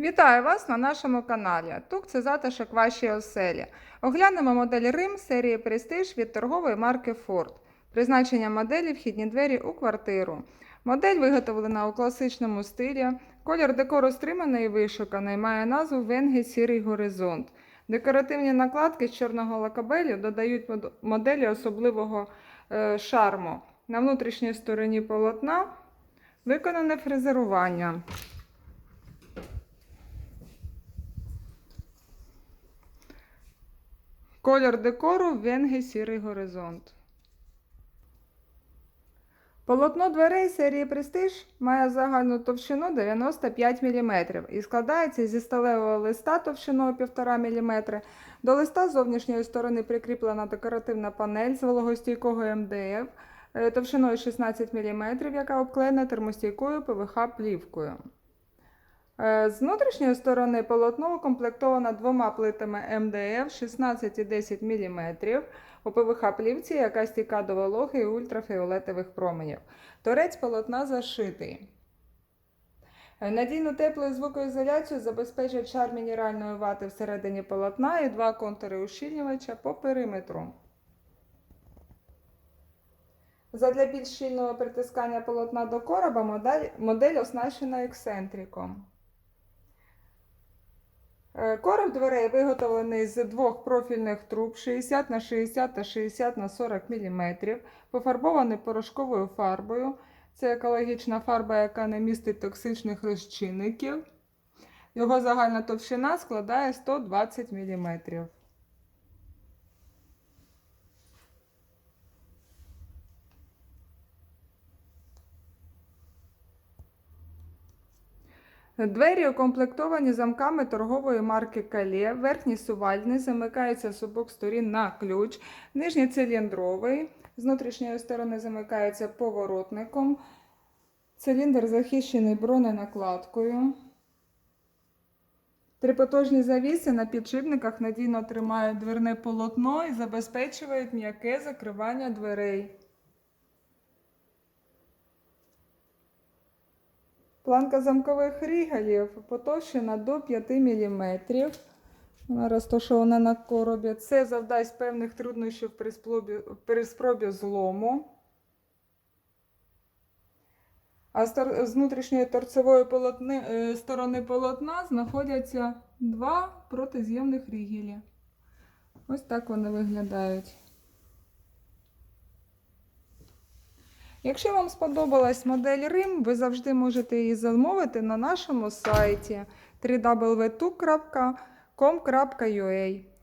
Вітаю вас на нашому каналі. Тук це затишок вашій оселі. Оглянемо модель Рим серії Prestige від торгової марки Ford. Призначення моделі вхідні двері у квартиру. Модель виготовлена у класичному стилі. Колір декору стриманий і вишуканий, має назву Венге Сірий Горизонт. Декоративні накладки з чорного лакабелю додають моделі особливого е, шарму. На внутрішній стороні полотна виконане фрезерування. Колір декору Венге Сірий Горизонт. Полотно дверей серії Prestige має загальну товщину 95 мм і складається зі сталевого листа товщиною 1,5 мм. До листа з зовнішньої сторони прикріплена декоративна панель з вологостійкого МДФ е, товщиною 16 мм, яка обклеєна термостійкою ПВХ-плівкою. Е, З внутрішньої сторони полотно укомплектовано двома плитами МДФ 16 і 10 мм у ПВХ-плівці, яка стійка до вологи і ультрафіолетових променів. Торець полотна зашитий. Е, Надійну теплу і звукоізоляцію забезпечують шар мінеральної вати всередині полотна і два контури ущільнювача по периметру. Задля більш щільного притискання полотна до короба модель оснащена ексцентриком. Е, Короб дверей виготовлений з двох профільних труб 60 на 60 та 60 на 40 мм, пофарбований порошковою фарбою. Це екологічна фарба, яка не містить токсичних розчинників. Його загальна товщина складає 120 мм. Двері укомплектовані замками торгової марки Калє. Верхній сувальний замикається з обох сторін на ключ. Нижній циліндровий. З внутрішньої сторони замикається поворотником. Циліндр захищений броненакладкою. Трипотожні завіси на підшипниках надійно тримають дверне полотно і забезпечують м'яке закривання дверей. Планка замкових рігалів потовщена до 5 мм. Вона розташована на коробі. Це завдасть певних труднощів при спробі, при спробі злому. А з внутрішньої торцевої полотни, е, сторони полотна знаходяться два протиз'ємних рігелі. Ось так вони виглядають. Якщо вам сподобалась модель Рим, ви завжди можете її замовити на нашому сайті www.com.ua.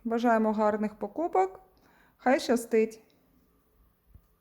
Бажаємо гарних покупок. Хай щастить!